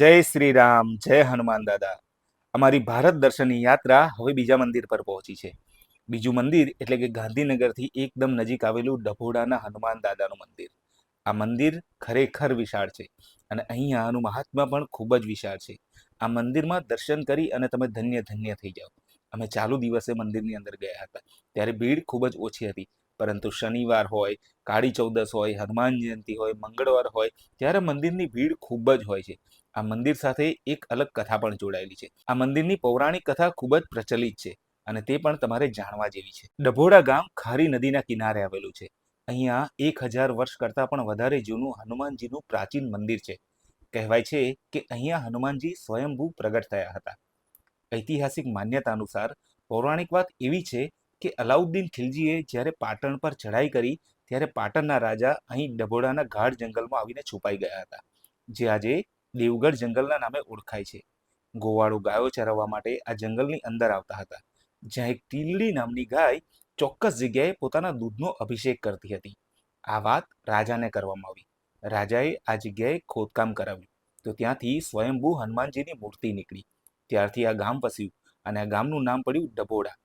જય શ્રી રામ, જય હનુમાન દાદા. અમારી ભારત દર્શનની યાત્રા હવે બીજા મંદિર પર પહોંચી છે. બીજું મંદિર એટલે કે ગાંધીનગરથી એકદમ નજીક આવેલું ડભોડાના હનુમાન દાદાનું મંદિર. આ મંદિર ખરેખર વિશાળ છે અને અહીંયાનું મહાત્મા પણ ખૂબ જ વિશાળ છે. આ મંદિરમાં દર્શન કરી અને તમે ધન્ય ધન્ય થઈ જાઓ. અમે ચાલુ દિવસે મંદિરની અંદર ગયા હતા. ત્યારે ભીડ ખૂબ જ ઓછી હતી. પરંતુ શનિવાર હોય, કાળી ચૌદસ હોય, હનુમાન જયંતિ હોય, મંગળવાર હોય, ત્યારે મંદિરની ભીડ ખૂબ જ હોય છે. આ મંદિર સાથે એક અલગ કથા પણ જોડાયેલી છે. આ મંદિરની પૌરાણિક કથા ખૂબ જ પ્રચલિત છે અને તે પણ તમારે જાણવા જેવી છે. ડભોડા ગામ ખારી નદીના કિનારે આવેલું છે. અહીંયા એક હજાર વર્ષ કરતાં પણ વધારે જૂનું હનુમાનજીનું પ્રાચીન મંદિર છે. કહેવાય છે કે અહીંયા હનુમાનજી સ્વયંભૂ પ્રગટ થયા હતા. ઐતિહાસિક માન્યતા અનુસાર પૌરાણિક વાત એવી છે કે અલાઉદ્દીન ખિલજીએ જ્યારે પાટણ પર ચઢાઈ કરી ત્યારે પાટણના રાજા અહીં ડભોડાના ગાઢ જંગલમાં આવીને છુપાઈ ગયા હતા. જે આજે દેવગઢ જંગલના નામે ઓળખાય છે. ગોવાળો ગાયો ચરાવવા માટે આ જંગલની અંદર આવતા હતા, જ્યાં એક ટીલડી નામની ગાય ચોક્કસ જગ્યાએ પોતાના દૂધનો અભિષેક કરતી હતી. આ વાત રાજાને કરવામાં આવી. રાજાએ આ જગ્યાએ ખોદકામ કરાવ્યું. તો ત્યાંથી સ્વયંભૂ હનુમાનજીની મૂર્તિ નીકળી. ત્યારથી આ ગામ વસ્યું અને આ ગામનું નામ પડ્યું ડભોડા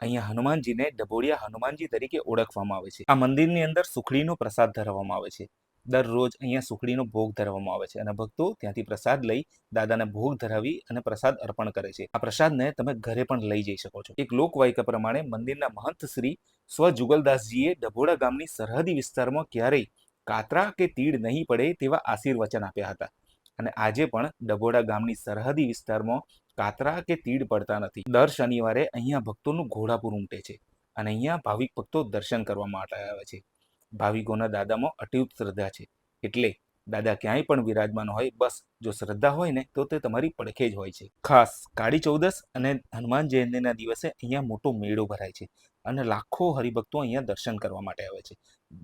અહીંયા હનુમાનજીને ડબોડિયા હનુમાનજી તરીકે ઓળખવામાં આવે છે. આ મંદિરની અંદર સુખડીનો પ્રસાદ ધરવામાં આવે છે. દરરોજ અહીંયા સુખડીનો ભોગ ધરવામાં આવે છે. અને ભક્તો ત્યાંથી પ્રસાદ લઈ દાદાને ભોગ ધરાવી અને પ્રસાદ અર્પણ કરે છે. આ પ્રસાદને તમે ઘરે પણ લઈ જઈ શકો છો. એક લોકવાયકા પ્રમાણે મંદિરના મહંત શ્રી સ્વ જુગલદાસજીએ ડભોડા ગામની સરહદી વિસ્તારમાં ક્યારેય કાતરા કે તીડ નહીં પડે તેવા આશીર્વચન આપ્યા હતા. અને આજે પણ ડભોડા ગામની સરહદી વિસ્તારમાં કાતરા કે તીડ પડતા નથી. દર શનિવારે અહીંયા ભક્તોનું ઘોડાપુર ઉમટે છે. અને અહીંયા ભાવિક ભક્તો દર્શન કરવા માટે આવે છે. ભાવિકોના દાદામાં અટૂટ શ્રદ્ધા છે. એટલે દાદા ક્યાંય પણ વિરાજમાન હોય, બસ જો શ્રદ્ધા હોય ને, તો તે તમારી પડખે જ હોય છે. ખાસ કાળી ચૌદસ અને હનુમાન જયંતિના દિવસે અહીંયા મોટો મેળો ભરાય છે અને લાખો હરિભક્તો અહીંયા દર્શન કરવા માટે આવે છે.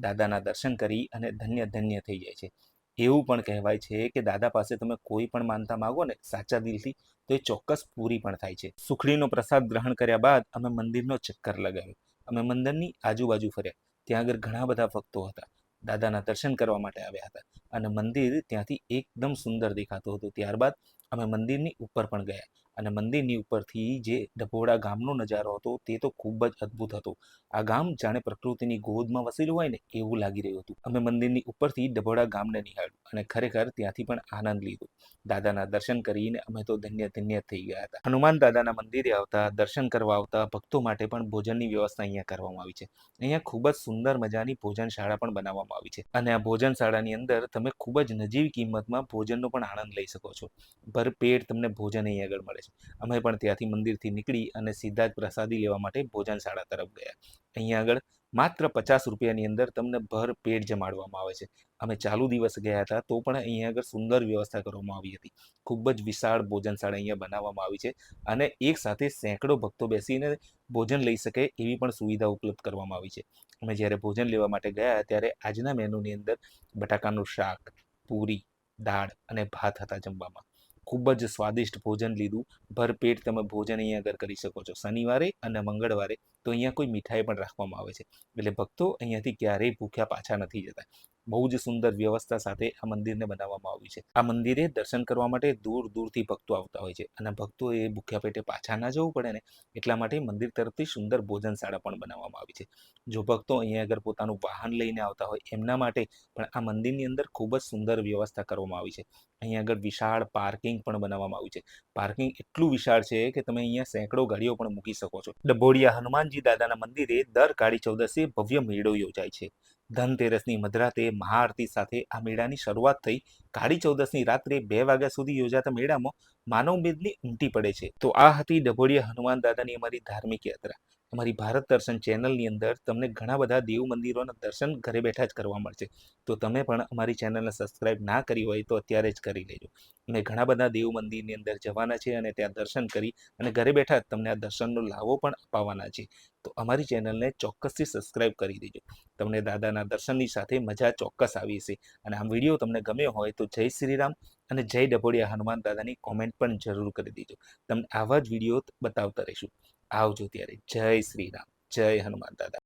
દાદાના દર્શન કરી અને ધન્ય ધન્ય થઈ જાય છે. એવું પણ કહેવાય છે કે દાદા પાસે તમે કોઈ પણ માનતા માગો ને સાચા દિલથી, તો એ ચોક્કસ પૂરી પણ થાય છે. સુખડીનો પ્રસાદ ગ્રહણ કર્યા બાદ અમે મંદિરનો ચક્કર લગાવ્યો. અમે મંદિરની આજુબાજુ ફર્યા. ત્યાં આગળ ઘણા બધા ભક્તો હતા. દાદાના દર્શન કરવા માટે આવ્યા હતા. અને મંદિર ત્યાંથી એકદમ સુંદર દેખાતું હતું. ત્યારબાદ અમે મંદિરની ઉપર પણ ગયા. અને મંદિરની ઉપરથી જે ડભોડા ગામનો નજારો હતો તે તો ખૂબ જ અદ્ભુત હતો. આ ગામ જાણે પ્રકૃતિની ગોદમાં વસેલું હોય ને એવું લાગી રહ્યું હતું. અમે મંદિરની ઉપરથી ડભોડા ગામને નિહાળ્યું અને ખરેખર ત્યાંથી પણ આનંદ લીધો. દાદાના દર્શન કરીને અમે તો ધન્ય ધન્ય થઈ ગયા હતા. હનુમાન દાદાના મંદિરે આવતા, દર્શન કરવા આવતા ભક્તો માટે પણ ભોજનની વ્યવસ્થા અહીંયા કરવામાં આવી છે. અહીંયા ખૂબ જ સુંદર મજાની ભોજનશાળા પણ બનાવવામાં આવી છે. અને આ ભોજનશાળાની અંદર તમે ખૂબ જ નજીવી કિંમતમાં ભોજનનો પણ આનંદ લઈ શકો છો. ભરપેટ તમને ભોજન અહીં આગળ મળે. છે. અમે પણ ત્યાંથી મંદિરથી નીકળી અને સીધા જ પ્રસાદી લેવા માટે ભોજનશાળા તરફ ગયા. અહીંયા આગળ માત્ર પચાસ રૂપિયાની અંદર તમને ભર પેટ જમાડવામાં આવે છે. અમે ચાલુ દિવસ ગયા હતા તો પણ અહીંયા આગળ સુંદર વ્યવસ્થા કરવામાં આવી હતી. ખૂબ જ વિશાળ ભોજનશાળા અહીંયા બનાવવામાં આવી છે અને એક સાથે સેંકડો ભક્તો બેસીને ભોજન લઈ શકે એવી પણ સુવિધા ઉપલબ્ધ કરવામાં આવી છે. અમે જ્યારે ભોજન લેવા માટે ગયા ત્યારે આજના મેનુની અંદર બટાકાનું શાક, પૂરી, દાળ અને ભાત હતા જમવામાં. ખૂબ જ સ્વાદિષ્ટ ભોજન લીધું. ભરપેટ તમે ભોજન અહીંયા આગળ કરી શકો છો. શનિવારે અને મંગળવારે તો અહીંયા કોઈ મીઠાઈ પણ રાખવામાં આવે છે. એટલે ભક્તો અહીંયાથી ક્યારેય ભૂખ્યા પાછા નથી જતા. બહુ જ સુંદર વ્યવસ્થા સાથે આ મંદિરને બનાવવામાં આવ્યું છે. આ મંદિરે દર્શન કરવા માટે દૂર દૂરથી ભક્તો આવતા હોય છે અને ભક્તો એ ભૂખ્યા પેટે પાછા ના જવું પડે ને એટલા માટે મંદિર તરફથી સુંદર ભોજનશાળા પણ બનાવવામાં આવી છે. જો ભક્તો અહીંયા આગળ પોતાનું વાહન લઈને આવતા હોય એમના માટે પણ આ મંદિરની અંદર ખૂબ જ સુંદર વ્યવસ્થા કરવામાં આવી છે. અહીંયા આગળ વિશાળ પાર્કિંગ પણ બનાવવામાં આવ્યું છે. પાર્કિંગ એટલું વિશાળ છે કે તમે અહીંયા સેંકડો ગાડીઓ પણ મૂકી શકો છો. ડભોડિયા હનુમાનજી દાદાના મંદિરે દર કાળી ચૌદસે ભવ્ય મેળો યોજાય છે. ધનતેરસની મધરાતે મહાઆરતી સાથે આ મેળાની શરૂઆત થઈ. કાળી ચૌદસની રાત્રે બે વાગ્યા સુધી યોજાતા મેળામાં માનવ મેદની ઉમટી પડે છે. તો આ હતી ડભોડિયા હનુમાન દાદાની અમારી ધાર્મિક યાત્રા. અમારી ભારત દર્શન ચેનલની અંદર તમને ઘણા બધા દેવ મંદિરોના દર્શન ઘરે બેઠા જ કરવા મળશે. તો તમે પણ અમારી ચેનલને સબસ્ક્રાઇબ ના કરી હોય તો અત્યારે જ કરી લેજો. અમે ઘણા બધા દેવ મંદિરની અંદર જવાના છે અને ત્યાં દર્શન કરી અને ઘરે બેઠા જ તમને આ દર્શનનો લાવો પણ અપાવવાના છે. તો અમારી ચેનલને ચોક્કસથી સબસ્ક્રાઇબ કરી દેજો. તમને દાદાના દર્શનની સાથે મજા ચોક્કસ આવી હશે. અને આ વીડિયો તમને ગમ્યો હોય તો જય શ્રી રામ અને જય ડભોડિયા હનુમાન દાદાની કોમેન્ટ પણ જરૂર કરી દેજો. તમને આવા જ વીડિયો બતાવતા રહીશું. આવજો ત્યારે. જય શ્રી રામ. જય હનુમાન દાદા.